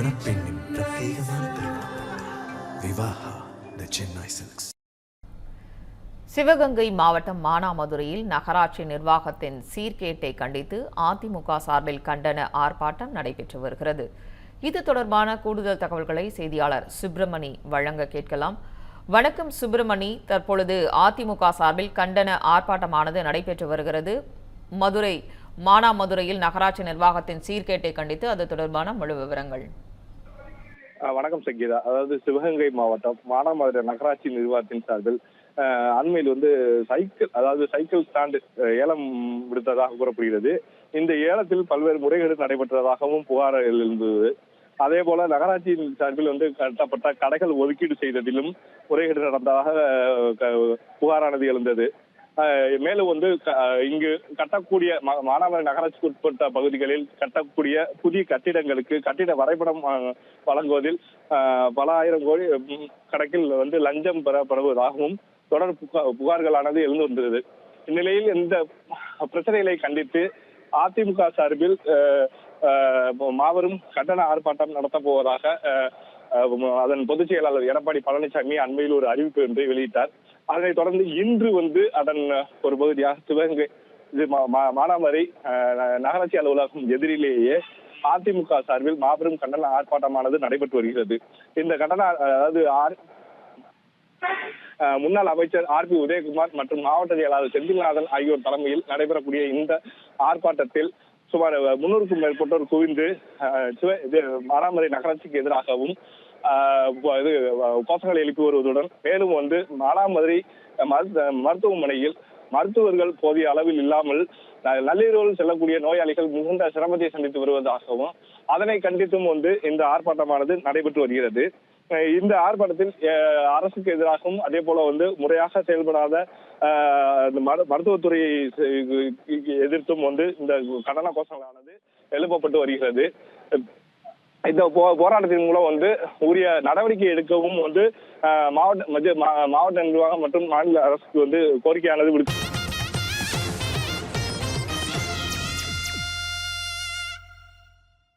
മണപ്പെണ്ണിൻ പ്രത്യേകമാണ് വിവാഹ the Chennai silks. Sivaganga மாவட்டம் மானாமதுரையில் நகராட்சி நிர்வாகத்தின் சீர்கேட்டை கண்டித்து அதிமுக சார்பில் கண்டன ஆர்ப்பாட்டம் நடைபெற்று வருகிறது. இது தொடர்பான கூடுதல் தகவல்களை செய்தியாளர் சுப்பிரமணி வழங்க கேட்கலாம். வணக்கம் சுப்பிரமணி. தற்பொழுது அதிமுக சார்பில் கண்டன ஆர்ப்பாட்டமானது நடைபெற்று வருகிறது. மதுரை மானாமதுரையில் நகராட்சி நிர்வாகத்தின் சீர்கேட்டை கண்டித்து அது தொடர்பான முழு விவரங்கள். வணக்கம் சங்கீதா. அதாவது சிவகங்கை மாவட்டம் மானாமதுரை நகராட்சி நிர்வாகத்தின் சார்பில் அண்மையில் வந்து சைக்கிள் அதாவது சைக்கிள் ஸ்டாண்டு ஏலம் விடுத்ததாக கூறப்படுகிறது. இந்த ஏலத்தில் பல்வேறு முறைகேடு நடைபெற்றதாகவும் புகார் எழுந்தது. அதே போல நகராட்சியின் சார்பில் வந்து கட்டப்பட்ட கடைகள் ஒதுக்கீடு செய்ததிலும் முறைகேடு நடந்ததாக க- புகாரானது எழுந்தது. மேலும் வந்து க- இங்கு கட்டக்கூடிய மா- நகராட்சிக்கு உட்பட்ட பகுதிகளில் கட்டக்கூடிய புதிய கட்டிடங்களுக்கு கட்டிட வரைபடம் வழங்குவதில் பல ஆயிரம் கோடி கணக்கில் வந்து லஞ்சம் பெறப்படுவதாகவும் தொடர் புகார்களானது எழுந்து வந்தது. இந்நிலையில் இந்த பிரச்சனைகளை கண்டித்து அதிமுக சார்பில் மாபெரும் கண்டன ஆர்ப்பாட்டம் நடத்தப் போவதாக அதன் பொதுச் செயலாளர் எடப்பாடி பழனிசாமி அண்மையில் ஒரு அறிவிப்பு ஒன்றை வெளியிட்டார். அதனைத் தொடர்ந்து இன்று வந்து அதன் ஒரு பகுதியாக சிவகங்கை இது மானாமரை நகராட்சி அலுவலகம் எதிரிலேயே அதிமுக சார்பில் மாபெரும் கண்டன ஆர்ப்பாட்டமானது நடைபெற்று வருகிறது. இந்த கண்டன அதாவது முன்னாள் அமைச்சர் ஆர் பி உதயகுமார் மற்றும் மாவட்ட செயலாளர் செந்தில்நாதன் ஆகியோர் தலைமையில் நடைபெறக்கூடிய இந்த ஆர்ப்பாட்டத்தில் சுமார் முன்னூறுக்கும் மேற்பட்டோர் குவிந்து அஹ், சிவ இது நகராட்சிக்கு எதிராகவும் இது அஹ், கோஷங்களை எழுப்பி வருவதுடன் மேலும் வந்து மானாமதுரை மருத்துவமனையில் மருத்துவர்கள் போதிய அளவில் இல்லாமல் நள்ளிரவில் செல்லக்கூடிய நோயாளிகள் மிகுந்த சிரமத்தை சந்தித்து வருவதாகவும் அதனை கண்டித்தும் வந்து இந்த ஆர்ப்பாட்டமானது நடைபெற்று வருகிறது. இந்த ஆர்ப்பாட்டத்தில் அஹ், அரசுக்கு எதிராகவும் அதே போல வந்து முறையாக செயல்படாத மருத்துவத்துறையை எதிர்த்தும் வந்து இந்த கண்டன கோஷங்களானது எழுப்பப்பட்டு வருகிறது. இந்த போ- போராட்டத்தின் மூலம் வந்து உரிய நடவடிக்கை எடுக்கவும் வந்து மாவட்ட மா- மாவட்ட நிர்வாகம் மற்றும் மாநில அரசுக்கு வந்து கோரிக்கையானது விடுத்து